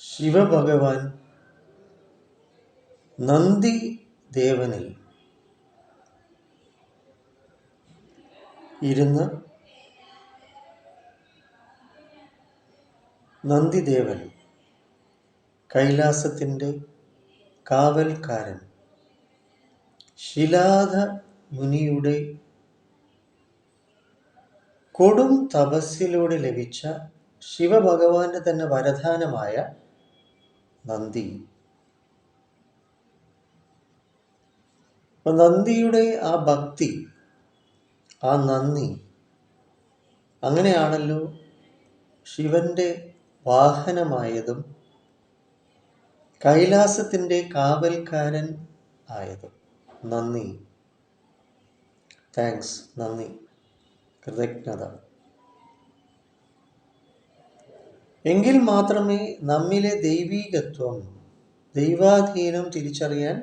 ശിവഭഗവാൻ നന്ദി ദേവനിൽ ഇരുന്ന് നന്ദിദേവൻ കൈലാസത്തിന്റെ കാവൽക്കാരൻ ശിലാധ മുനിയുടെ കൊടും തപസ്സിലൂടെ ലഭിച്ച ശിവഭഗവാന്റെ തന്നെ വരദാനമായ നന്ദി. അപ്പൊ നന്ദിയുടെ ആ ഭക്തി ആ നന്ദി അങ്ങനെയാണല്ലോ ശിവന്റെ വാഹനമായതും കൈലാസത്തിന്റെ കാവൽക്കാരൻ ആയതും. നന്ദി. താങ്ക്സ് നന്ദി. കൃതജ്ഞത. എങ്കിൽ മാത്രമേ നമ്മിലെ ദൈവീകത്വം ദൈവാധീനം തിരിച്ചറിയാൻ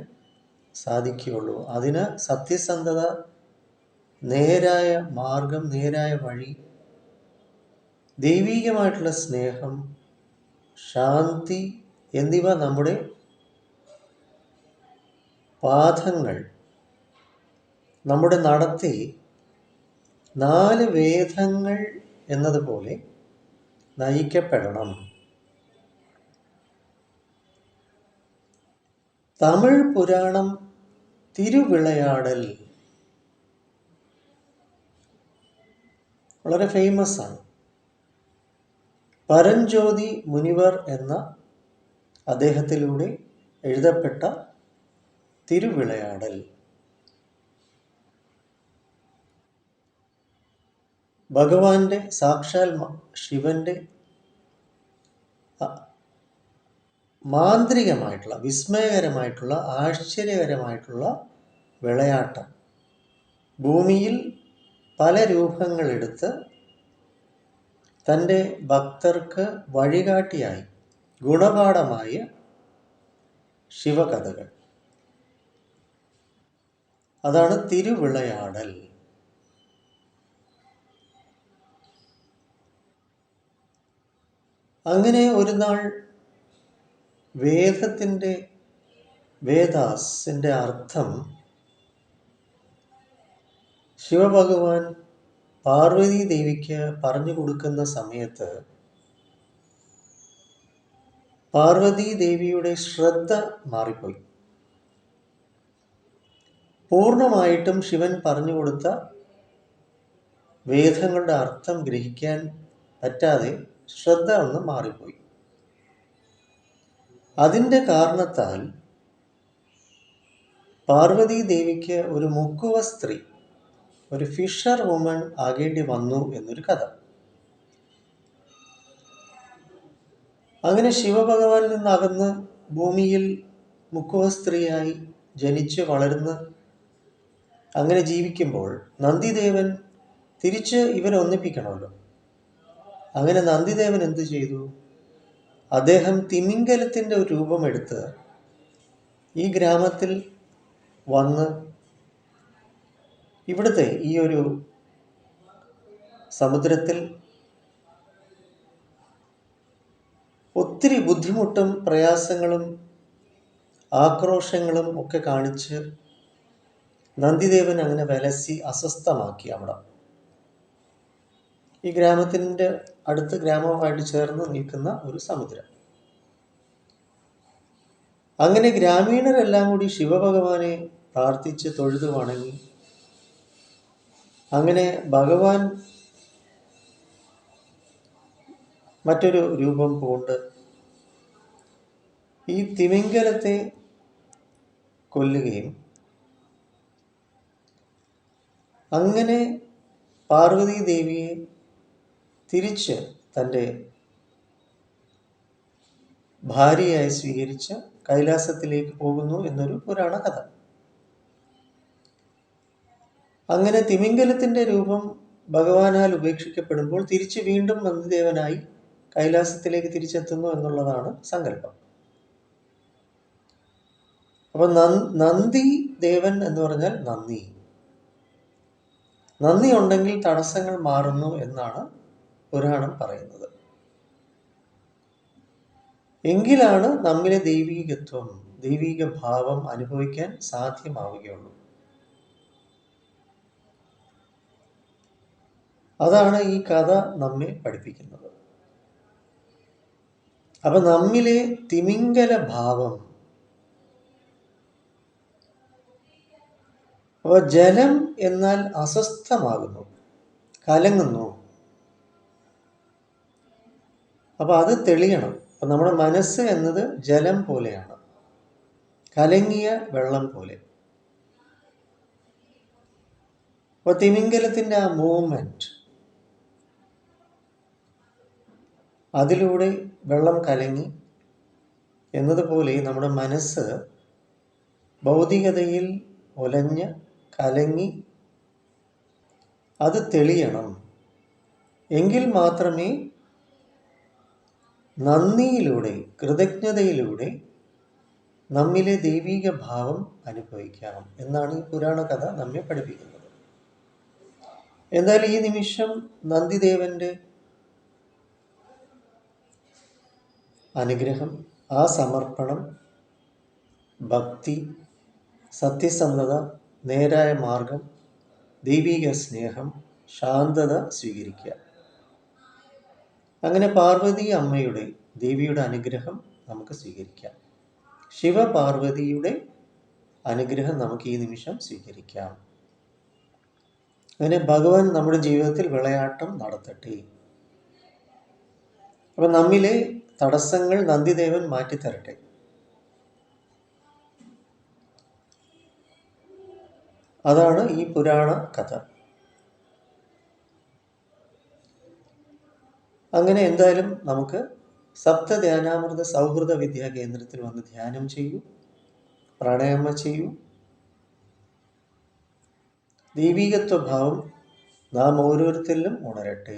സാധിക്കുകയുള്ളൂ. അതിന് സത്യസന്ധത നേരായ മാർഗം നേരായ വഴി ദൈവീകമായിട്ടുള്ള സ്നേഹം ശാന്തി എന്നിവ നമ്മുടെ പാദങ്ങൾ നമ്മുടെ നടത്തി നാല് വേദങ്ങൾ എന്നതുപോലെ നയിക്കപ്പെടണം. തമിഴ് പുരാണം തിരുവിളയാടൽ വളരെ ഫേമസ് ആണ്. പരഞ്ജ്യോതി മുനിവർ എന്ന അദ്ദേഹത്തിലൂടെ എഴുതപ്പെട്ട തിരുവിളയാടൽ. ഭഗവാന്റെ സാക്ഷാൽ ശിവന്റെ മാന്ത്രികമായിട്ടുള്ള വിസ്മയകരമായിട്ടുള്ള ആശ്ചര്യകരമായിട്ടുള്ള വിളയാട്ടം. ഭൂമിയിൽ പല രൂപങ്ങളെടുത്ത് തന്റെ ഭക്തർക്ക് വഴികാട്ടിയായി ഗുണപാഠമായ ശിവകഥകൾ. അതാണ് തിരുവിളയാടൽ. അങ്ങനെ ഒരു നാൾ വേദത്തിന്റെ വേദാസിന്റെ അർത്ഥം ശിവഭഗവാൻ പാർവതി ദേവിക്ക് പറഞ്ഞു കൊടുക്കുന്ന സമയത്ത് പാർവതി ദേവിയുടെ ശ്രദ്ധ മാറിപ്പോയി. പൂർണമായിട്ടും ശിവൻ പറഞ്ഞു കൊടുത്ത വേദങ്ങളുടെ അർത്ഥം ഗ്രഹിക്കാൻ പറ്റാതെ ശ്രദ്ധ ഒന്ന് മാറിപ്പോയി. അതിന്റെ കാരണത്താൽ പാർവതി ദേവിക്ക് ഒരു മുക്കുവ സ്ത്രീ ഒരു ഫിഷർ വുമൺ ആകേണ്ടി വന്നു എന്നൊരു കഥ. അങ്ങനെ ശിവഭഗവാനിൽ നിന്ന് അകന്ന് ഭൂമിയിൽ മുക്കുവ സ്ത്രീയായി ജനിച്ച് വളർന്ന് അങ്ങനെ ജീവിക്കുമ്പോൾ നന്ദിദേവൻ തിരിച്ച് ഇവരെ ഒന്നിപ്പിക്കണമല്ലോ. അങ്ങനെ നന്ദിദേവൻ എന്ത് ചെയ്തു? അദ്ദേഹം തിമിംഗലത്തിന്റെ ഒരു രൂപമെടുത്ത് ഈ ഗ്രാമത്തിൽ വന്ന് ഇവിടുത്തെ ഈ ഒരു സമുദ്രത്തിൽ ഒത്തിരി ബുദ്ധിമുട്ടും പ്രയാസങ്ങളും ആക്രോശങ്ങളും ഒക്കെ കാണിച്ച് നന്ദിദേവൻ അങ്ങനെ വലസി അസ്വസ്ഥമാക്കി അവിടെ. ഈ ഗ്രാമത്തിന്റെ അടുത്ത ഗ്രാമവുമായിട്ട് ചേർന്ന് നിൽക്കുന്ന ഒരു സമുദ്രം. അങ്ങനെ ഗ്രാമീണരെല്ലാം കൂടി ശിവഭഗവാനെ പ്രാർത്ഥിച്ച് തൊഴുതു വണങ്ങി. അങ്ങനെ ഭഗവാൻ മറ്റൊരു രൂപം പൂണ്ട്. ഈ തിമിംഗലത്തെ കൊല്ലുകയും അങ്ങനെ പാർവതി ദേവിയെ തിരിച്ച് തന്റെ ഭാര്യയായി സ്വീകരിച്ച് കൈലാസത്തിലേക്ക് പോകുന്നു എന്നൊരു പുരാണ കഥ. അങ്ങനെ തിമിംഗലത്തിന്റെ രൂപം ഭഗവാനാൽ ഉപേക്ഷിക്കപ്പെടുമ്പോൾ തിരിച്ച് വീണ്ടും നന്ദിദേവനായി കൈലാസത്തിലേക്ക് തിരിച്ചെത്തുന്നു എന്നുള്ളതാണ് സങ്കല്പം. അപ്പൊ നന്ദി ദേവൻ എന്ന് പറഞ്ഞാൽ നന്ദി. നന്ദി ഉണ്ടെങ്കിൽ തടസ്സങ്ങൾ മാറുന്നു എന്നാണ് പുരാണം പറയുന്നത്. എങ്കിലാണ് നമ്മിലെ ദൈവീകത്വം ദൈവീക ഭാവം അനുഭവിക്കാൻ സാധ്യമാവുകയുള്ളൂ. അതാണ് ഈ കഥ നമ്മെ പഠിപ്പിക്കുന്നത്. അപ്പൊ നമ്മിലെ തിമിംഗല ഭാവം അപ്പൊ ജലം എന്നാൽ അസ്വസ്ഥമാകുന്നു കലങ്ങുന്നു അപ്പൊ അത് തെളിയണം. അപ്പൊ നമ്മുടെ മനസ്സ് എന്നത് ജലം പോലെയാണ്. കലങ്ങിയ വെള്ളം പോലെ. അപ്പൊ തിമിംഗലത്തിന്റെ ആ മൂവ്മെന്റ് അതിലൂടെ വെള്ളം കലങ്ങി എന്നതുപോലെ നമ്മുടെ മനസ്സ് ഭൗതികതയിൽ ഒലഞ്ഞ് കലങ്ങി അത് തെളിയണം. എങ്കിൽ മാത്രമേ നന്ദിയിലൂടെ കൃതജ്ഞതയിലൂടെ നമ്മിലെ ദൈവീക ഭാവം അനുഭവിക്കാം എന്നാണ് ഈ പുരാണ കഥ നമ്മെ പഠിപ്പിക്കുന്നത്. എന്നാൽ ഈ നിമിഷം നന്ദിദേവന്റെ അനുഗ്രഹം ആ സമർപ്പണം ഭക്തി സത്യസന്ധത നേരായ മാർഗം ദൈവിക സ്നേഹം ശാന്തത സ്വീകരിക്കുക. അങ്ങനെ പാർവതി അമ്മയുടെ ദേവിയുടെ അനുഗ്രഹം നമുക്ക് സ്വീകരിക്കാം. ശിവപാർവതിയുടെ അനുഗ്രഹം നമുക്ക് ഈ നിമിഷം സ്വീകരിക്കാം. അങ്ങനെ ഭഗവാൻ നമ്മുടെ ജീവിതത്തിൽ വിളയാട്ടം നടത്തട്ടെ. അപ്പൊ നമ്മിലെ തടസ്സങ്ങൾ നന്ദിദേവൻ മാറ്റിത്തരട്ടെ. അതാണ് ഈ പുരാണ കഥ. അങ്ങനെ എന്തായാലും നമുക്ക് സപ്ത ധ്യാനാമൃത സൗഹൃദ വിദ്യാ കേന്ദ്രത്തിൽ വന്ന് ധ്യാനം ചെയ്യൂ പ്രാണായാമ ചെയ്യൂ. ദൈവീകത്വ ഭാവം നാം ഓരോരുത്തരിലും ഉണരട്ടെ.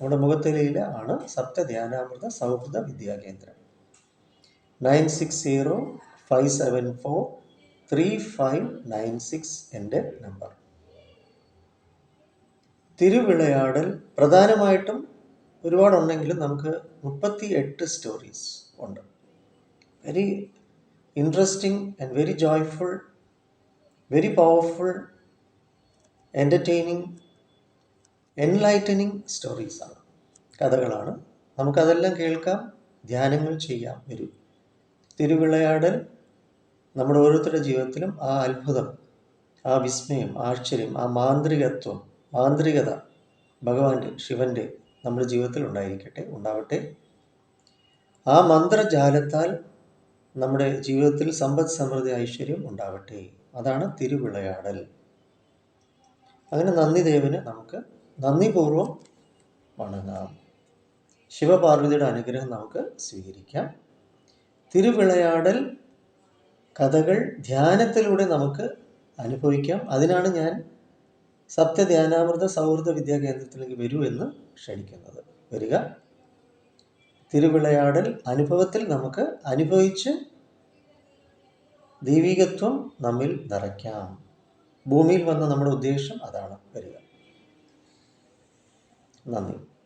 നമ്മുടെ മുഖത്തലയിൽ ആണ് സപ്തധ്യാനാമൃത സൗഹൃദ വിദ്യാ കേന്ദ്രം. Nine six zero five seven four three five nine six എന്റെ നമ്പർ. തിരുവിളയാടൽ പ്രധാനമായിട്ടും ഒരുപാടുണ്ടെങ്കിലും നമുക്ക് മുപ്പത്തി എട്ട് സ്റ്റോറീസ് ഉണ്ട് very interesting and very joyful very powerful entertaining enlightening സ്റ്റോറീസാണ് കഥകളാണ്. നമുക്കതെല്ലാം കേൾക്കാം ധ്യാനങ്ങൾ ചെയ്യാം. ഒരു തിരുവിളയാടൽ നമ്മുടെ ഓരോരുത്തരുടെ ജീവിതത്തിലും ആ അത്ഭുതം ആ വിസ്മയം ആശ്ചര്യം ആ മാന്ത്രികത്വം മാന്ത്രികത ഭഗവാന്റെ ശിവന്റെ നമ്മുടെ ജീവിതത്തിൽ ഉണ്ടായിരിക്കട്ടെ ഉണ്ടാവട്ടെ. ആ മന്ത്രജാലത്താൽ നമ്മുടെ ജീവിതത്തിൽ സമ്പദ് സമൃദ്ധി ഐശ്വര്യം ഉണ്ടാവട്ടെ. അതാണ് തിരുവിളയാടൽ. അങ്ങനെ നന്ദി ദേവന് നമുക്ക് നന്ദിപൂർവം വണങ്ങാം. ശിവപാർവതിയുടെ അനുഗ്രഹം നമുക്ക് സ്വീകരിക്കാം. തിരുവിളയാടൽ കഥകൾ ധ്യാനത്തിലൂടെ നമുക്ക് അനുഭവിക്കാം. അതിനാണ് ഞാൻ സപ്തധ്യാനാമൃത സൗഹൃദ വിദ്യാകേന്ദ്രത്തിലേക്ക് വരൂ എന്ന് ക്ഷണിക്കുന്നത്. വരിക. തിരുവിളയാടൽ അനുഭവത്തിൽ നമുക്ക് അനുഭവിച്ച് ദൈവികത്വം നമ്മിൽ നിറയ്ക്കാം. ഭൂമിയിൽ വന്ന നമ്മുടെ ഉദ്ദേശം അതാണ്. വരിക. നന്ദി.